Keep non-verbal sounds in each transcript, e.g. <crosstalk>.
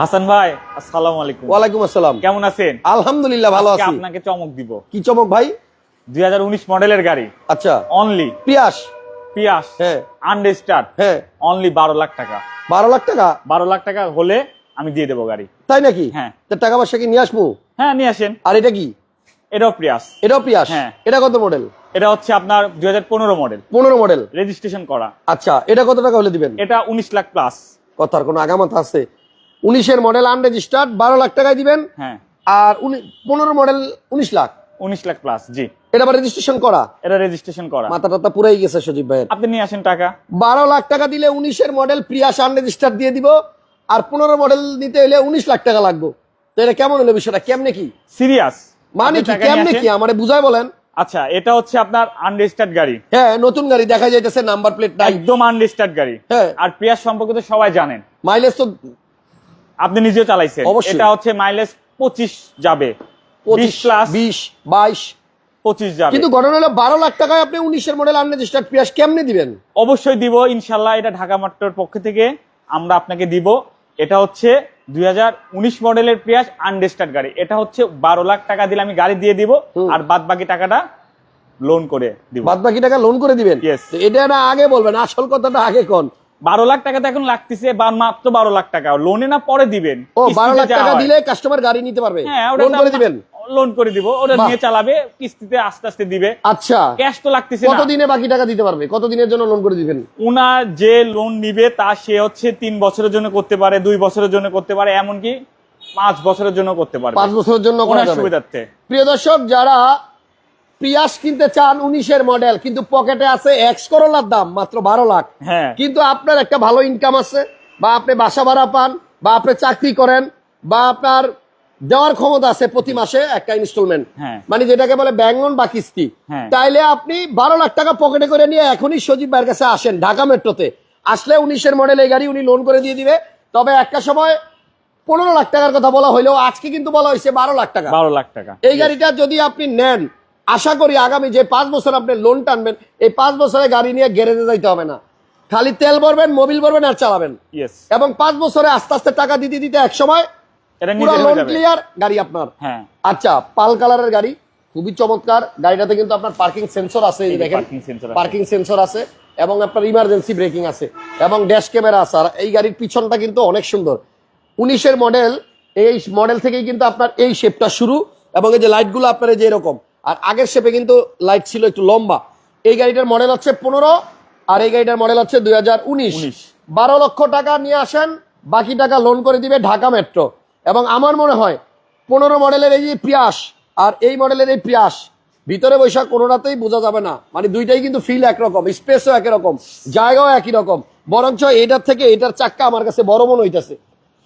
হাসান ভাই আসসালামু আলাইকুম। ওয়ালাইকুম আসসালাম। কেমন আছেন? আলহামদুলিল্লাহ ভালো আছি। আপনাকে চমক দিব। কি চমক ভাই? দুই হাজার উনিশ মডেলের গাড়ি। আচ্ছা। অনলি পিয়াস। পিয়াস। হ্যাঁ। আনরেজিস্টার্ড হ্যাঁ। অনলি বারো লাখ টাকা। বারো লাখ টাকা? বারো লাখ টাকা হলে আমি দিয়ে দেবো গাড়ি। তাই নাকি? হ্যাঁ। তো টাকা পয়সা কি নিয়ে আসব? হ্যাঁ নিয়ে আসেন। আর এটা কি? এটাও পিয়াস। এটাও পিয়াস? হ্যাঁ। এটা কত মডেল? এটা হচ্ছে আপনার দুই হাজার পনেরো মডেল। পনেরো মডেল। রেজিস্ট্রেশন করা। আচ্ছা এটা কত টাকা হলে দিবেন? এটা উনিশ লাখ প্লাস কথার কোনো আগামাথা আছে? উনিশের মডেল আনরেজিস্টার্ড বারো লাখ টাকায় দিবেন। হ্যাঁ। আর পনেরো মডেল উনিশ লাখ। উনিশ লাখ প্লাস জি। এটা আবার রেজিস্ট্রেশন করা? এটা রেজিস্ট্রেশন করা। মাথা টাথা পুরাই গেছে সজীব ভাইয়ের। আপনি নিয়ে আসেন টাকা। বারো লাখ টাকা দিলে উনিশের মডেল প্রিয়াস আনরেজিস্টার দিয়ে দিব আর পনেরো মডেল নিতে হলে উনিশ লাখ টাকা লাগবে। তো এটা কেমন হলো বিষয়টা? কেমনে কি? সিরিয়াস মানে কি? কেমনে কি? আমারে বুঝাই বলেন। আচ্ছা এটা হচ্ছে আপনার আনরেজিস্টার্ড গাড়ি। হ্যাঁ নতুন গাড়ি দেখা যাইতেছে নাম্বার প্লেট একদম আনরেজিস্টার্ড গাড়ি। হ্যাঁ। আর পিয়াস সম্পর্কে তো সবাই জানেন। মাইলেজ তো আপনি নিজেও চালাইছেন। এটা হচ্ছে মাইলেজ পঁচিশ যাবে। বিশ প্লাস বিশ বাইশ। পঁচিশ যাবে। কিন্তু ঘটনা হলো বারো লাখ টাকায় আপনি উনিশের মডেল আনরেজিস্টার্ড কেমনে দিবেন? অবশ্যই দিব ইনশাল্লাহ এটা ঢাকা মাত্রর পক্ষ থেকে আমরা আপনাকে দিব। এটা হচ্ছে দুই হাজার উনিশ মডেলের পিয়াস আনরেজিস্টার্ড গাড়ি। এটা হচ্ছে বারো লাখ টাকা দিলে আমি গাড়ি দিয়ে দিব আর বাদ বাকি টাকাটা লোন করে দিব। বাদ বাকি টাকা লোন করে দিবেন. এটা না আগে বলবেন আসল কথাটা আগে কোন। বারো লাখ টাকা তো এখন লাগতেছে বা মাত্র বারো লাখ টাকা। লোনে না পরে দিবেন? ও বারো লাখ টাকা দিলে কাস্টমার গাড়ি নিতে পারবে। হ্যাঁ লোন করে দিবেন। লোন করে দিব ওটা নিয়ে চালাবে কিস্তিতে আস্তে আস্তে দিবে। আচ্ছা। ক্যাশ তো লাগতেছে কত দিনে বাকি টাকা দিতে পারবে? কত দিনের জন্য লোন করে দিবেন? উনার যে লোন নিবে তা সে হচ্ছে তিন বছরের জন্য করতে পারে দুই বছরের জন্য করতে পারে এমনকি পাঁচ বছরের জন্য করতে পারে পাঁচ বছরের জন্য করা যাবে। সুবিধার্থে। প্রিয় দর্শক যারা প্রিয়াস কিনতে চান উনিশের মডেল কিন্তু পকেটে আছে এক্স করোলার দাম মাত্র বারো লাখ। হ্যাঁ। কিন্তু আপনার একটা ভালো ইনকাম আছে বা আপনি বাসা ভাড়া পান বা আপনি চাকরি করেন বা আপনার দেওয়ার ক্ষমতা আছে প্রতি মাসে একটা ইনস্টলমেন্ট হ্যাঁ। মানে যেটাকে বলে ব্যাংক লোন বা কিস্তি। হ্যাঁ। তাইলে আপনি বারো লাখ টাকা পকেটে করে নিয়ে এখনই সজীব ভাইয়ের কাছে আসেন ঢাকা মেট্রোতে। আসলে উনিশের মডেল এই গাড়ি উনি লোন করে দিয়ে দিবে। তবে একটা সময় পনেরো লাখ টাকার কথা বলা হইলেও আজকে কিন্তু বলা হয়েছে বারো লাখ টাকা। বারো লাখ টাকা। এই গাড়িটা যদি আপনি নেন আশা করি আগামী যে পাঁচ বছর আপনি লোন টানবেন এই পাঁচ বছরে গাড়ি নিয়ে গ্যারেজে যাইতে হবে না। খালি তেল ভরবেন মোবিল ভরবেন আর চালাবেন। এবং পাঁচ বছরে আস্তে আস্তে টাকা দিতে দিতে এক সময় লোন ক্লিয়ার গাড়ি আপনার। হ্যাঁ। আচ্ছা পাল কালারের গাড়ি খুবই চমৎকার। গাড়িটাতে কিন্তু আপনার পার্কিং সেন্সর আছে দেখেন। পার্কিং সেন্সর পার্কিং সেন্সর আছে এবং আপনার ইমার্জেন্সি ব্রেকিং আছে এবং ড্যাশ ক্যামেরা আছে। আর এই গাড়ির পিছনটা কিন্তু অনেক সুন্দর। উনিশের মডেল এই মডেল থেকেই কিন্তু আপনার এই শেপটা শুরু এবং এই যে লাইটগুলো আপনার এই যে এরকম। আর আগের শেপে কিন্তু লাইট ছিল একটু লম্বা। এই গাড়িটার মডেল হচ্ছে পনেরো আর এই গাড়িটার মডেল হচ্ছে দুই হাজার উনিশ। বারো লক্ষ টাকা নিয়ে আসেন বাকি টাকা লোন করে দিবে ঢাকা মেট্রো এবং আমার মনে হয় পনেরো মডেলের এই যে প্রিয়াস আর এই মডেলের এই প্রিয়াস ভিতরে বৈশাখ কোনোটাতেই বোঝা যাবে না। মানে দুইটাই কিন্তু ফিল একরকম স্পেসও একই রকম জায়গাও একই রকম। বরঞ্চ এটার থেকে এটার চাক্কা আমার কাছে বড় মনে হইতেছে।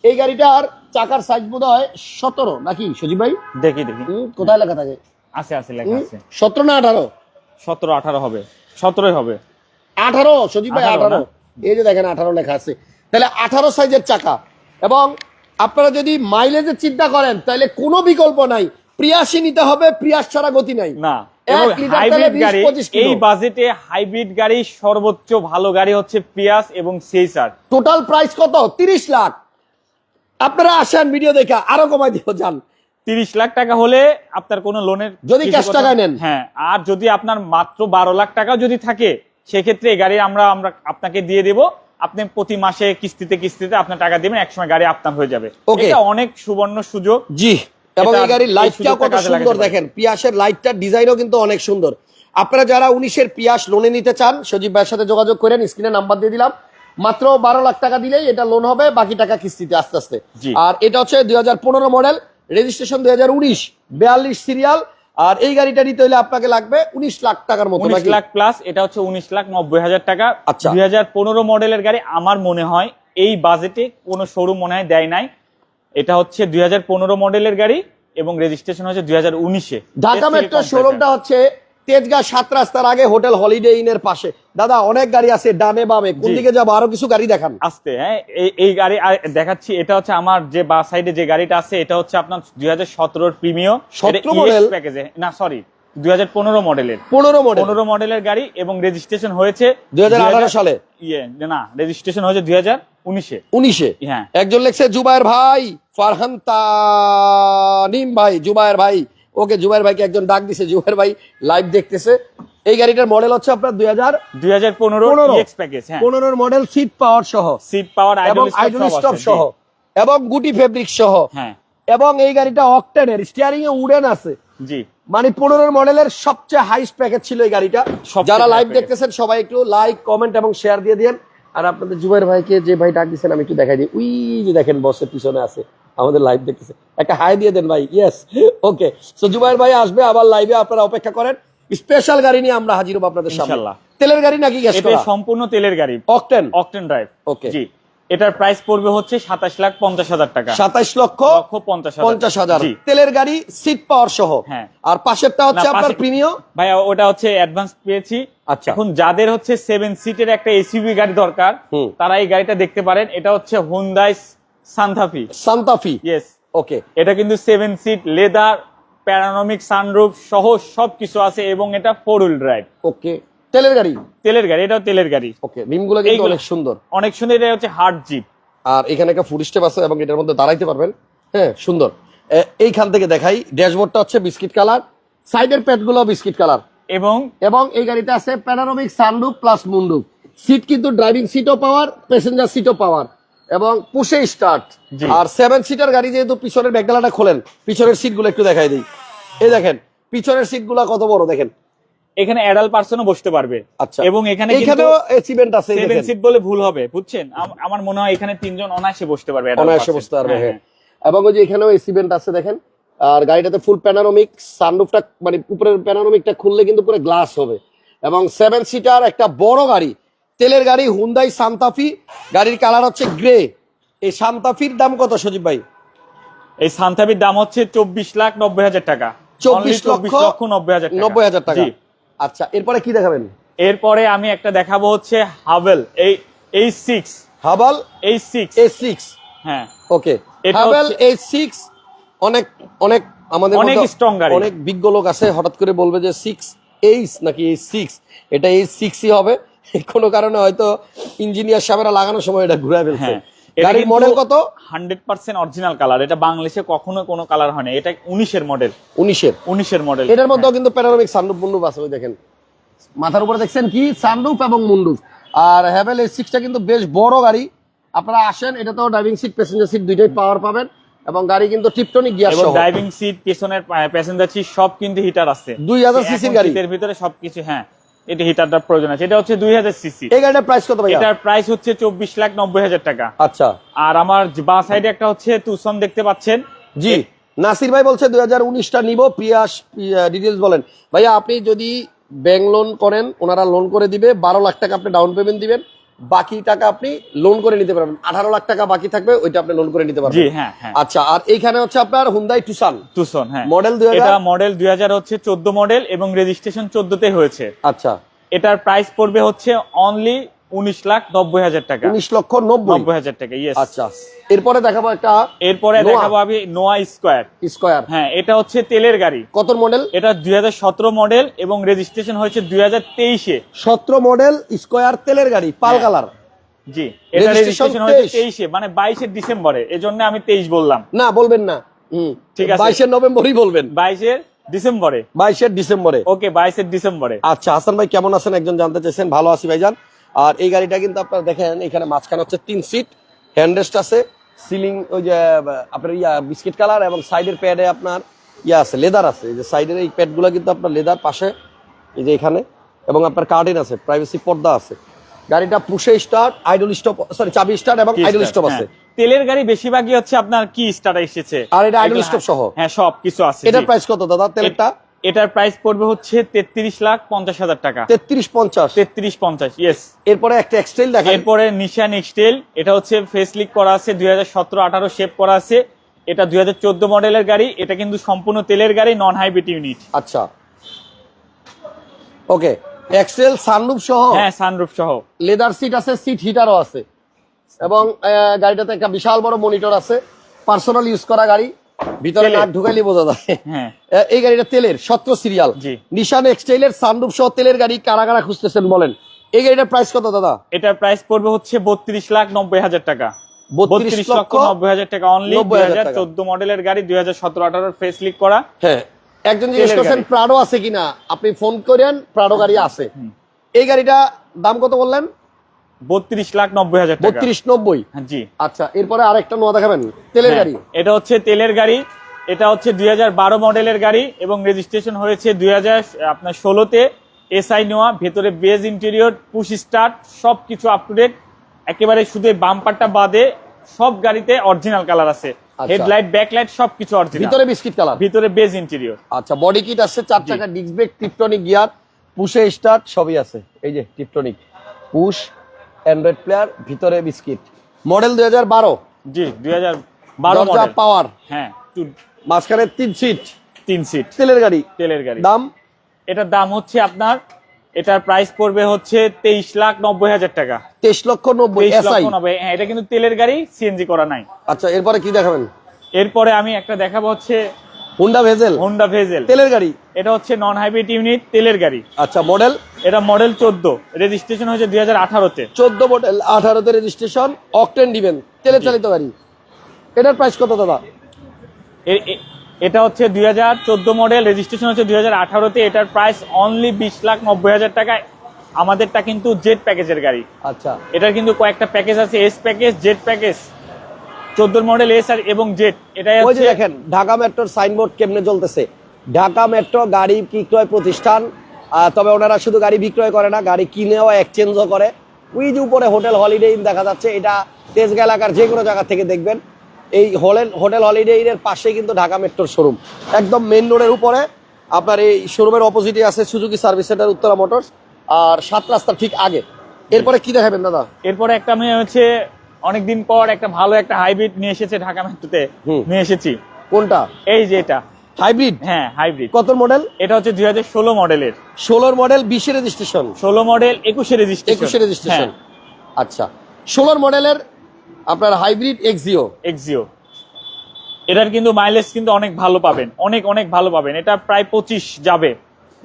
এই গাড়িটার চাকার সাইজ বোধ হয় সতেরো নাকি সজীব ভাই? দেখি দেখি। কোথায় লেখা থাকে? আছে আছে লেখা আছে। সতেরো না আঠারো? সতেরো আঠারো হবে। সতেরোই হবে। আঠারো? সজীব ভাই 18 আঠারো? এই যে দেখেন আঠারো লেখা আছে। তাহলে আঠারো সাইজের চাকা। এবং আপনারা যদি মাইলেজের চিন্তা করেন তাহলে কোনো বিকল্প নাই। প্রিয়াসই নিতে হবে প্রিয়াস ছাড়া গতি নাই। না। এক এবং লিটার তেলে হাইব্রিড 20 গাড়ি 25 কিলো। এই বাজেটে হাইব্রিড গাড়ি সর্বোচ্চ ভালো গাড়ি হচ্ছে পিয়াস এবং সেইসার। টোটাল প্রাইস কত? তিরিশ লাখ। আপনারা আসেন ভিডিও দেখে আরও কমাই দিব যান। তিরিশ লাখ টাকা হলে আপনার কোনো লোনের যদি কথা- টাকায় নেন। হ্যাঁ আর যদি আপনার মাত্র বারো লাখ টাকা যদি থাকে সেক্ষেত্রে এই গাড়ি আমরা আমরা আপনাকে দিয়ে দেব। আপনি প্রতি মাসে কিস্তিতে কিস্তিতে আপনার টাকা দিবেন একসময় গাড়ি আপনার হয়ে যাবে. এটা অনেক সুবর্ণ সুযোগ। জি এবং এই গাড়ির লাইটটাও কত সুন্দর দেখেন পিয়াসের লাইটটার ডিজাইনও কিন্তু অনেক সুন্দর। আপনারা যারা উনিশের পিয়াস লোনে নিতে চান সজীব ভাইয়ের সাথে যোগাযোগ করেন স্ক্রিনে নাম্বার দিয়ে দিলাম। মাত্র বারো লাখ টাকা দিলেই এটা লোন হবে বাকি টাকা কিস্তিতে আস্তে আস্তে। আর এটা হচ্ছে দুই হাজার পনেরো মডেল রেজিস্ট্রেশন দুই হাজার উনিশ বিয়াল্লিশ সিরিয়াল আর এই গাড়িটা নিতে হলে আপনাকে লাগবে উনিশ লাখ টাকার মতো উনিশ লাখ প্লাস এটা হচ্ছে উনিশ লাখ নব্বই হাজার টাকা। আচ্ছা। দুই হাজার পনেরো মডেলের গাড়ি আমার মনে হয় এই বাজেটে কোনো শোরুম মনে হয় দেয় নাই। এটা হচ্ছে দুই হাজার পনেরো মডেলের গাড়ি এবং রেজিস্ট্রেশন হচ্ছে দুই হাজার উনিশে। ঢাকা মেট্রো শোরুমটা হচ্ছে তেজগাঁ সাত রাস্তার আগে হোটেল হলিডে ইনের পাশে। দাদা অনেক গাড়ি আছে ডানে বামে। কোন দিকে যাব? আরও কিছু গাড়ি দেখান। আসতে হ্যাঁ এই গাড়ি দেখাচ্ছি। এটা হচ্ছে আমার যে বা সাইডে যে গাড়িটা আছে এটা হচ্ছে আপনার দুই হাজার সতেরোর প্রিমিয়। 17 model? প্যাকেজে। না সরি দুই হাজার পনেরো মডেলের পনেরো মডেল পনেরো মডেলের গাড়ি এবং রেজিস্ট্রেশন হয়েছে 2018 সালে? ইয়ে না রেজিস্ট্রেশন হয়েছে দুই হাজার উনিশে। উনিশে। হ্যাঁ। একজন লিখছে জুবায়ের ভাই ফারহান তানিম ভাই জুবায়ের ভাই ওকে জুবায়ের ভাইকে একজন ডাক দিছে জুবায়ের ভাই লাইভ দেখতেছে। এই গাড়িটার মডেল হচ্ছে আপনার দুই হাজার দুই হাজার পনেরো প্যাকেজ হ্যাঁ। পনেরোর মডেল সিট পাওয়ার সহ। সিট পাওয়ার এবং আইডল আইডল স্টপ সহ। এবং গুটি ফেব্রিক সহ। হ্যাঁ। এবং এই গাড়িটা অকটেনের স্টিয়ারিং এ উডেন আছে জি। মানে পনেরোর মডেলের সবচেয়ে হাইস্ট প্যাকেজ ছিল এই গাড়িটা। যারা লাইভ দেখতেছেন সবাই একটু লাইক কমেন্ট এবং শেয়ার দিয়ে দিন আর আপনাদের জুবাইর ভাইকে যে ভাই ডাক দিচ্ছেন আমি একটু দেখাই দিই। উই যে দেখেন বসের পিছনে আছে। আমাদের লাইভ দেখতেছে। একটা হাই দিয়ে দেন ভাই ইয়েস ওকে সো জুবাইর ভাই আসবে আবার লাইভে আপনারা অপেক্ষা করেন। স্পেশাল গাড়ি নিয়ে আমরা হাজির হব আপনাদের সামনে। তেলের গাড়ি নাকি গ্যাস এটা সম্পূর্ণ তেলের গাড়ি। Octane octane drive Okay. জি। এটার প্রাইস পড়বে হচ্ছে সাতাশ লাখ পঞ্চাশ হাজার টাকা। সাতাইশ লক্ষ পঞ্চাশ হাজার। তেলের গাড়ি সিট পাওয়ার সহ। হ্যাঁ। আর পাশেরটা হচ্ছে আপনার প্রিমিয় ভাইয়া ওটা হচ্ছে অ্যাডভান্স পেয়েছি। আচ্ছা। এখন যাদের হচ্ছে সেভেন সিটের একটা এসইউভি গাড়ি দরকার তারা এই গাড়িটা দেখতে পারেন। এটা হচ্ছে Hyundai Santa Fe Santa Fe yes okay এটা কিন্তু seven seat leather panoramic sunroof সহ সবকিছু আছে এবং এটা ফোর হুইল ড্রাইভ ওকে তেলের গাড়ি? তেলের গাড়ি এটাও তেলের গাড়ি। ওকে রিমগুলো কিন্তু অনেক সুন্দর। অনেক সুন্দর এটা হচ্ছে হার্ড জিপ আর এখানে একটা ফুড স্টেপ আছে এবং এটার মধ্যে দাঁড়াইতে পারবেন। হ্যাঁ সুন্দর। এইখান থেকে দেখাই ড্যাশবোর্ডটা হচ্ছে বিস্কিট কালার সাইডের প্যাডগুলো বিস্কিট কালার। এবং এবং এই গাড়িতে আছে প্যানারোমিক সানরুফ প্লাস মুন্ডুপ সিট কিন্তু ড্রাইভিং সিটও পাওয়ার প্যাসেঞ্জার সিটও পাওয়ার। এবং পুষে স্টার্ট আর সেভেন সিটার গাড়ি যেহেতু পিছনের ব্যাগডালাটা খোলেন পিছনের সিটগুলো একটু দেখাই দিই। এই দেখেন পিছনের সিটগুলো কত বড় দেখেন। এখানে অ্যাডাল্ট পার্সনও বসতে পারবে। আচ্ছা। এবং এখানে এখানেও এচিভমেন্ট আছে সেভেন সিট বলে ভুল হবে বুঝছেন? আমার মনে হয় এখানে তিনজন অনায়াসে বসতে পারবে অনায়াসে বসতে পারবে হ্যাঁ, হ্যাঁ। এবং ওই যে এখানেও ভেন্ট আছে দেখেন। আর গাড়িটাতে ফুল প্যানারোমিক সানরুফটা মানে উপরের প্যানারোমিকটা খুললে কিন্তু পুরো গ্লাস হবে। এবং সেভেন সিটার একটা বড় গাড়ি তেলের গাড়ি হুন্দাই সান্তাফি গাড়ির কালার হচ্ছে গ্রে এই সান্তাফির দাম কত সজীব ভাই? এই সান্তাফির দাম হচ্ছে চব্বিশ লাখ নব্বই হাজার টাকা। চব্বিশ লক্ষ নব্বই হাজার নব্বই হাজার টাকা। আচ্ছা এরপরে কি দেখাবেন? এরপরে আমি একটা দেখাবো হচ্ছে হাভেল এই এই সিক্স হাবাল এই সিক্স এ সিক্স হ্যাঁ। ওকে হাভেল হচ্ছে- এ সিক্স অনেক অনেক আমাদের অনেক স্ট্রং গাড়ি। অনেক বিজ্ঞ লোক আছে হঠাৎ করে বলবে যে সিক্স এইচ নাকি এই সিক্স এটা এই সিক্সই হবে। <laughs> কোনো কারণে হয়তো ইঞ্জিনিয়ার সাহেবরা লাগানোর সময় এটা ঘুরে ফেলছে। হ্যাঁ গাড়ির মডেল কত? হান্ড্রেড পার্সেন্ট অরিজিনাল কালার এটা বাংলাদেশে কখনো কোনো কালার হয় না। এটা উনিশের মডেল উনিশের। উনিশের মডেল এটার মধ্যেও কিন্তু প্যানারোমিক সানরুফ মুন্ডুপ আছে ওই দেখেন। মাথার উপরে দেখছেন কি? সানরুফ এবং মুন্ডুপ আর হ্যাভেল এই সিক্সটা কিন্তু বেশ বড় গাড়ি। আপনারা আসেন এটাতেও ড্রাইভিং সিট প্যাসেঞ্জার সিট দুইটাই পাওয়ার পাবেন। এবং গাড়ি কিন্তু টিপটনিক গিয়ার সহ। ড্রাইভিং সিট পেছনের প্যাসেঞ্জার সিট সব কিন্তু হিটার আছে। 2000 cc এখন গাড়ি। শীতের ভিতরে সবকিছু হ্যাঁ। এটা প্রয়োজন আছে। এটা হচ্ছে দুই হাজার সিসি। এই গাড়িটার প্রাইস কত ভাই এটার প্রাইস হচ্ছে চব্বিশ লাখ নব্বই হাজার টাকা। আচ্ছা। আর আমার বা সাইডে একটা হচ্ছে তুসন দেখতে পাচ্ছেন। জি নাসির ভাই বলছে দুই হাজার উনিশটা নিব পিয়াস ডিটেলস বলেন। ভাইয়া আপনি যদি ব্যাংক লোন করেন ওনারা লোন করে দিবে বারো লাখ টাকা আপনি ডাউন পেমেন্ট দিবেন। বাকি টাকা আপনি লোন করে নিতে পারবেন। আঠারো লাখ টাকা বাকি থাকবে ওইটা আপনি লোন করে নিতে পারবেন। হ্যাঁ হ্যাঁ। আচ্ছা আর এইখানে হচ্ছে আপনার হুন্দাই টুসান টুসন হ্যাঁ। মডেল দুই এটা হাজার মডেল দুই হাজার হচ্ছে চোদ্দ মডেল এবং রেজিস্ট্রেশন চোদ্দতে হয়েছে। আচ্ছা। এটার প্রাইস পড়বে হচ্ছে অনলি উনিশ লাখ নব্বই হাজার টাকা। উনিশ লক্ষ নব্বই। নব্বই হাজার টাকা ইয়েস আচ্ছা। এরপরে দেখাবো একটা এরপরে দেখাবো আমি নোয়া স্কোয়ার। স্কোয়ার। হ্যাঁ এটা হচ্ছে তেলের গাড়ি। কত মডেল? এটা দুই হাজার সতেরো মডেল এবং রেজিস্ট্রেশন হয়েছে দুই হাজার তেইশে। সতেরো মডেল স্কোয়ার তেলের গাড়ি পাল হ্যাঁ। কালার। জি এটা রেজিস্ট্রেশন হয়েছে তেইশে। মানে বাইশে ডিসেম্বরে এই জন্য আমি তেইশ বললাম। না বলবেন না। ঠিক আছে। বাইশের নভেম্বরই বলবেন। বাইশের ডিসেম্বরে। বাইশের ডিসেম্বরে। ওকে বাইশের ডিসেম্বরে। আচ্ছা হাসান ভাই কেমন আছেন? একজন জানতে চাইছেন। ভালো আছি ভাইজান। আর এই গাড়িটা কিন্তু আপনারা দেখেন এখানে মাঝখানে হচ্ছে তিন সিট হ্যান্ডরেস্ট আছে সিলিং ওই যে আপনার ইয়া বিস্কিট কালার এবং সাইডের প্যাডে আপনার ইয়া আছে লেদার আছে এই যে সাইডের এই প্যাডগুলো কিন্তু আপনার লেদার পাশে এই যে এখানে এবং আপনার কার্টেন আছে প্রাইভেসি পর্দা আছে গাড়িটা push start idle stop sorry চাবি স্টার্ট এবং আইডল? স্টপ আছে হ্যাঁ। তেলের গাড়ি বেশিরভাগই হচ্ছে আপনার কি স্টার্ট এসেছে আর এটা আইডল stop সহ? হ্যাঁ সব কিছু আছে এটার প্রাইস কত দাদা তেলটা এটার প্রাইস পড়বে হচ্ছে তেত্রিশ লাখ পঞ্চাশ হাজার টাকা। তেত্রিশ পঞ্চাশ। তেত্রিশ পঞ্চাশ ইয়েস এরপরে একটা এক্সটেল দেখেন। এরপরে নিশান এক্সটেল এটা হচ্ছে ফেসলিক করা আছে দুই হাজার সতেরো আঠারো শেপ করা আছে। এটা দুই হাজার চোদ্দ মডেলের গাড়ি এটা কিন্তু সম্পূর্ণ তেলের গাড়ি নন হাইব্রিড ইউনিট আচ্ছা। ওকে এক্সটেল সানরুফ সহ? হ্যাঁ সানরুফ সহ। লেদার সিট আছে সিট হিটারও আছে। এবং গাড়িটাতে একটা বিশাল বড় মনিটর আছে। পার্সোনাল ইউজ করা গাড়ি। ভিতরে। নাক ঢুকাইলে বোঝা যায়। হ্যাঁ। এই গাড়িটা তেলের সত্র সিরিয়াল। জি। নিশান এক্সটাইলের সানরুফ সহ তেলের গাড়ি কারা কারা খুঁজতেছেন বলেন? এই গাড়িটার প্রাইস কত দাদা? এটার প্রাইস পড়বে হচ্ছে বত্রিশ লাখ নব্বই হাজার টাকা। বত্রিশ লক্ষ নব্বই হাজার টাকা অনলি 90,000 দুই হাজার চোদ্দ মডেলের গাড়ি দুই হাজার সতেরো আঠারোর ফেস লিক করা। হ্যাঁ। একজন জিজ্ঞেস করছেন প্রাডো আছে কিনা? আপনি ফোন করেন প্রাডো গাড়ি আছে। এই গাড়িটা দাম কত বললেন? বত্রিশ লাখ নব্বই হাজার বত্রিশ নব্বই? হ্যাঁ, জি। আচ্ছা এরপরে আরেকটা নোয়া দেখাবেন। তেলের হ্যাঁ, গাড়ি। এটা হচ্ছে তেলের গাড়ি। এটা হচ্ছে দুই হাজার বারো মডেলের গাড়ি এবং রেজিস্ট্রেশন হয়েছে দুই আপনার ষোলোতে। এসআই নোয়া ভেতরে বেজ ইন্টেরিয়র পুশ স্টার্ট সব কিছু আপ টু ডেট একেবারে শুধু বাম্পারটা বাদে সব গাড়িতে অরিজিনাল কালার আছে। আচ্ছা। হেডলাইট ব্যাকলাইট সবকিছু অরিজিনাল ভিতরে বিস্কিট কালার ভিতরে বেজ ইন্টেরিয়র আচ্ছা বডি কিট আছে চার চাকা disc brake tiptronic gear push start সবই আছে। এই যে টিপটনিক পুশ অ্যান্ড্রয়েড প্লেয়ার ভিতরে বিস্কিট মডেল দুই হাজার বারো। জি দুই হাজার বারো পাওয়ার হ্যাঁ। মাঝখানে তিন সিট তিন সিট তেলের গাড়ি। তেলের গাড়ি। দাম? এটার দাম হচ্ছে আপনার এটার প্রাইস পড়বে হচ্ছে তেইশ লাখ নব্বই হাজার টাকা। তেইশ লক্ষ নব্বই হ্যাঁ এটা কিন্তু তেলের গাড়ি সিএনজি করা নাই। আচ্ছা এরপরে কি দেখাবেন? এরপরে আমি একটা দেখাবো হচ্ছে হুন্ডা ভেজেল হোন্ডা ভেজেল তেলের গাড়ি। এটা হচ্ছে নন হাইব্রিড ইউনিট তেলের গাড়ি। আচ্ছা মডেল এটা মডেল চোদ্দ। রেজিস্ট্রেশন হয়েছে দুই হাজার আঠারোতে। চোদ্দ মডেল আঠারোতে রেজিস্ট্রেশন অকটেন ডিভেন তেলে চালিত গাড়ি। এটার প্রাইস কত দাদা? এটা হচ্ছে দুই হাজার চোদ্দ মডেল রেজিস্ট্রেশন হচ্ছে দুই হাজার আঠারোতে। এটার প্রাইস অনলি বিশ লাখ নব্বই হাজার টাকা। আমাদেরটা কিন্তু জেট প্যাকেজের গাড়ি। আচ্ছা। এটার কিন্তু কয়েকটা প্যাকেজ আছে এস প্যাকেজ জেট প্যাকেজ চোদ্দ মডেল এস আর এবং জেট এটাই দেখেন ঢাকা মেট্রোর সাইনবোর্ড কেমনে চলতেছে ঢাকা মেট্রো গাড়ি বিক্রয় প্রতিষ্ঠান তবে ওনারা শুধু গাড়ি বিক্রয় করে না গাড়ি কিনেও এক্সচেঞ্জও করে। যে উপরে হোটেল হলিডে ইন দেখা যাচ্ছে এটা তেজগা এলাকার যে কোনো জায়গা থেকে দেখবেন। এই হোটেল হোটেল হলিডে ইনের পাশে কিন্তু ঢাকা মেট্রোর শোরুম একদম মেইন রোডের উপরে আপনার এই শোরুমের অপোজিটে আছে Suzuki service centre Uttara motors আর সাত রাস্তার ঠিক আগে। এরপরে কি দেখাবেন দাদা? এরপরে একটা আমি হচ্ছে অনেকদিন পর একটা ভালো একটা হাইব্রিড নিয়ে এসেছে ঢাকা মেট্রোতে। নিয়ে এসেছি। কোনটা? এই যে এটা। হাইব্রিড হ্যাঁ হাইব্রিড কত মডেল এটা হচ্ছে দুই হাজার ষোলো মডেলের। ষোলোর মডেল বিশে রেজিস্ট্রেশন ষোলো মডেল একুশে রেজিস্ট্রেশন একুশে রেজিস্ট্রেশন আচ্ছা। ষোলোর মডেলের আপনার হাইব্রিড এক্সিও এক্সিও এটার কিন্তু মাইলেজ কিন্তু অনেক ভালো পাবেন। অনেক অনেক ভালো পাবেন। এটা প্রায় পঁচিশ যাবে।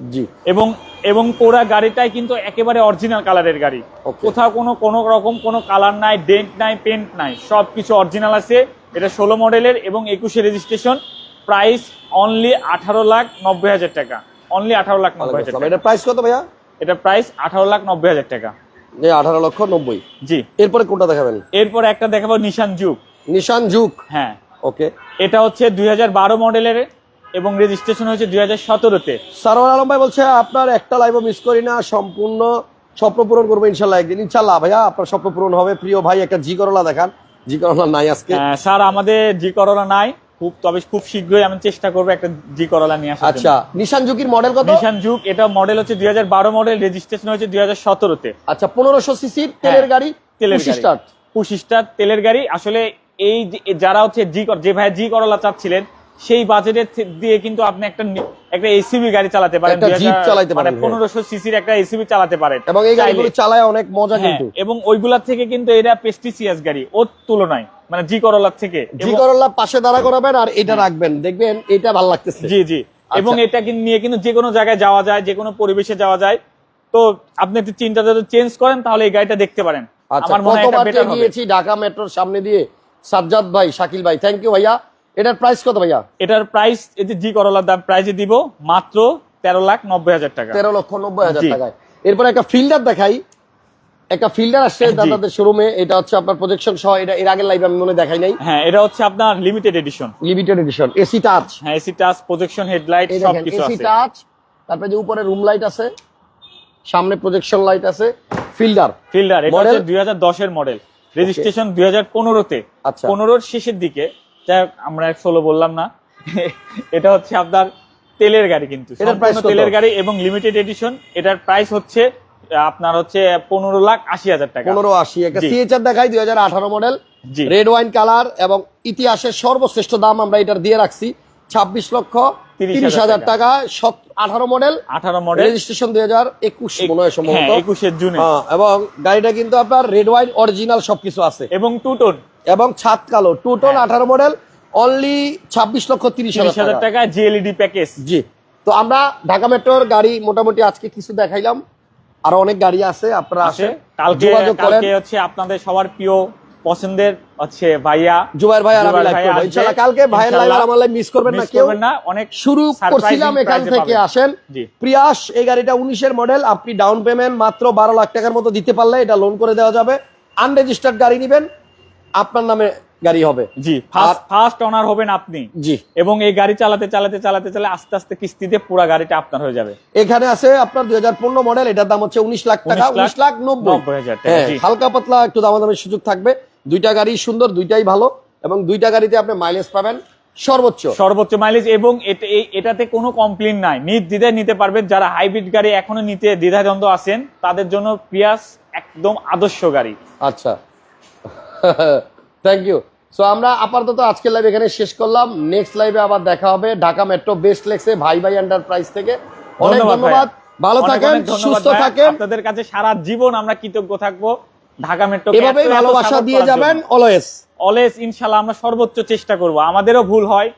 জি। এবং এবং পুরা গাড়িটাই কিন্তু একেবারে অরিজিনাল কালারের গাড়ি। কোথাও কোনো কোনো রকম কোনো কালার নাই ডেন্ট নাই পেন্ট নাই সব কিছু অরিজিনাল আছে। এটা ষোলো মডেলের এবং একুশে রেজিস্ট্রেশন প্রাইস অনলি আঠারো লাখ নব্বই হাজার টাকা। অনলি আঠারো লাখ নব্বই হাজার টাকা। এটা প্রাইস কত ভাইয়া? এটা প্রাইস আঠারো লাখ নব্বই হাজার টাকা। এই আঠারো লক্ষ নব্বই। জি। এরপরে কোনটা দেখাবেন? এরপর একটা দেখাবো নিশান জুক নিশান জুক হ্যাঁ। ওকে এটা হচ্ছে দু হাজার বারো মডেলের এবং রেজিস্ট্রেশন হয়েছে দুই হাজার সতেরোতে। সারোয়ার আলম ভাই বলছে আপনার একটা লাইভও মিস করি না সম্পূর্ণ স্বপ্ন পূরণ করব ইনশাল্লাহ একদিন। ইনশাল্লাহ ভাইয়া আপনার স্বপ্ন পূরণ হবে। প্রিয় ভাই একটা জি করলা দেখান। জি করলা নাই আজকে। আহ, স্যার আমাদের জি করলা নাই। খুব তবে খুব শীঘ্রই আমি চেষ্টা করব একটা জি করলা নিয়ে আসার আচ্ছা নিশান যুগের মডেল কত? নিশান যুগ এটা মডেল হচ্ছে দুই হাজার বারো মডেল রেজিস্ট্রেশন হয়েছে দুই হাজার সতেরোতে। আচ্ছা পনেরোশো সিসির তেলের গাড়ি হ্যাঁ, তেলের পুশ গাড়ি। স্টার্ট তেলের গাড়ি। আসলে এই যে- যারা হচ্ছে জি যে ভাই জি করলা চাচ্ছিলেন সেই বাজেটের দিয়ে কিন্তু আপনি একটা একটা এসিবি গাড়ি চালাতে পারেন একটা জিপ চালাতে পারেন, হ্যাঁ। পনেরোশো সিসির একটা এসিবি চালাতে পারেন। এবং এই গাড়িগুলো চালায় অনেক মজা হ্যাঁ, কিন্তু। এবং ওইগুলার থেকে কিন্তু এটা পেস্টিসিয়াস গাড়ি ওর তুলনায় মানে জি করলার থেকে। জি এবং- করলা পাশে দাঁড়া করাবেন আর এটা রাখবেন। দেখবেন এটা ভালো লাগতেছে। জি জি। এবং এটা নিয়ে কিন্তু যে কোনো জায়গায় যাওয়া যায় যে কোনো পরিবেশে যাওয়া যায়। তো আপনি একটু চিন্তা যদি চেঞ্জ করেন তাহলে এই গাড়িটা দেখতে পারেন। আচ্ছা আমার মনে হয় এটা বেটার হবে। ঢাকা মেট্রোর সামনে দিয়ে? সাজ্জাদ ভাই শাকিল ভাই থ্যাংক ইউ ভাইয়া। এটার প্রাইস কত ভাইয়া? এটার প্রাইস এই যে জি করলার দাম প্রাইসে দিব মাত্র তেরো লাখ নব্বই হাজার টাকা। তেরো লক্ষ নব্বই হাজার টাকায়। এরপরে একটা ফিল্ডার দেখাই। একটা ফিল্ডার আসছে। দাদাদের শোরুমে এটা হচ্ছে আপনার প্রজেকশন সহ এটা এর আগের লাইভ আমি মনে দেখাই নাই। হ্যাঁ এটা হচ্ছে আপনার limited edition limited edition AC touch হ্যাঁ এসি টাচ প্রজেকশন হেডলাইট এই সব দেখেন কিছু এসি টাচ তারপরে যে উপরে রুম লাইট আছে সামনে প্রজেকশন লাইট আছে ফিল্ডার ফিল্ডার এটা হচ্ছে দুই হাজার দশের মডেল রেজিস্ট্রেশন দুই হাজার পনেরোতে। আচ্ছা। পনেরোর শেষের দিকে যাই আমরা ষোলো বললাম না। <laughs> এটা হচ্ছে আপনার তেলের গাড়ি কিন্তু? তেলের গাড়ি এবং লিমিটেড এডিশন এটার প্রাইস হচ্ছে আপনার হচ্ছে পনেরো লাখ আশি হাজার টাকা। পনেরো আশি। একটা সিএচআর দেখাই দুই হাজার আঠারো মডেল রেড ওয়াইন কালার এবং ইতিহাসের সর্বশ্রেষ্ঠ দাম আমরা এটার দিয়ে রাখছি। ছাব্বিশ লক্ষ তিরিশ হাজার টাকা। আঠারো মডেল আঠারো মডেল রেজিস্ট্রেশন দুই হাজার একুশ মনে হয় সম্ভবত। হ্যাঁ একুশের জুনে হ্যাঁ, এবং গাড়িটা কিন্তু আপনার রেড ওয়াইন অরিজিনাল সবকিছু আছে। এবং টু টোন এবং ছাদ কালো। টু টোন হ্যাঁ। আঠারো মডেল অনলি ছাব্বিশ লক্ষ তিরিশ হাজার টাকা। জিএলইডি প্যাকেজ জি। তো আমরা ঢাকা মেট্রোর গাড়ি মোটামুটি আজকে কিছু দেখাইলাম। আরও অনেক গাড়ি আছে আপনারা আসেন কালকে যোগাযোগ করেন। কালকে হচ্ছে আপনাদের সবার প্রিয় পছন্দের হচ্ছে ভাইয়া জুবাইর ভাই আর আমি লাইভ করব। ইনশাআল্লাহ কালকে ভাইয়ের লাইভ আর আমার লাইভ মিস করবেন না কেউ। না। অনেক শুরু করছিলাম এখান থেকে আসেন। প্রিয়াস এই গাড়িটা উনিশের মডেল আপনি ডাউন পেমেন্ট মাত্র বারো লাখ টাকার মতো দিতে পারলে এটা লোন করে দেওয়া যাবে। আনরেজিস্টার্ড গাড়ি নেবেন। আপনার নামে গাড়ি হবে। জি ফার্স্ট ফার্স্ট অনার হবেন আপনি। জি। এবং এই গাড়ি চালাতে চালাতে চালাতে চালাতে আস্তে আস্তে কিস্তিতে পুরো গাড়িটা আপনার হয়ে যাবে। এখানে আছে আপনার দুই হাজার পনেরো মডেল এটার দাম হচ্ছে উনিশ লাখ টাকা উনিশ লাখ নব্বই। হাজার হ্যাঁ। হালকা পাতলা একটু দামাদামের সুযোগ থাকবে। দুইটা গাড়ি সুন্দর দুইটাই ভালো এবং দুইটা গাড়িতে আপনি মাইলেজ পাবেন সর্বোচ্চ। সর্বোচ্চ মাইলেজ এবং এটাতে কোনো কমপ্লেন নাই। নির্দ্বিধায় নিতে পারবেন। যারা হাইব্রিড গাড়ি এখনও নিতে দ্বিধাদ্বন্দ্ব আছেন তাদের জন্য পিয়াস একদম আদর্শ গাড়ি। আচ্ছা। থ্যাংক ইউ সো আমরা আপাতত আজকের লাইভ এখানে শেষ করলাম। নেক্সট লাইভে আবার দেখা হবে ঢাকা মেট্রো বেস্ট লেক্সে ভাই ভাই এন্টারপ্রাইজ থেকে। অনেক ধন্যবাদ। ভালো থাকেন সুস্থ থাকেন। আপনাদের কাছে সারা জীবন আমরা কৃতজ্ঞ থাকব। ঢাকা মেট্রো এভাবেই ভালোবাসা দিয়ে যাবেন অলওয়েজ অলওয়েজ ইনশাল্লাহ আমরা সর্বোচ্চ চেষ্টা করব। আমাদেরও ভুল হয়।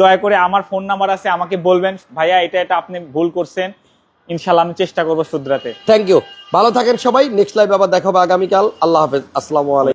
দয়া করে আমার ফোন নাম্বার আছে আমাকে বলবেন। ভাইয়া এটা এটা আপনি ভুল করছেন। ইনশাল্লাহ আমি চেষ্টা করব শুধরাতে। থ্যাংক ইউ ভালো থাকেন সবাই। নেক্সট লাইভ আবার দেখা হবে আগামীকাল। আল্লাহ হাফেজ। আসসালামু আলাইকুম।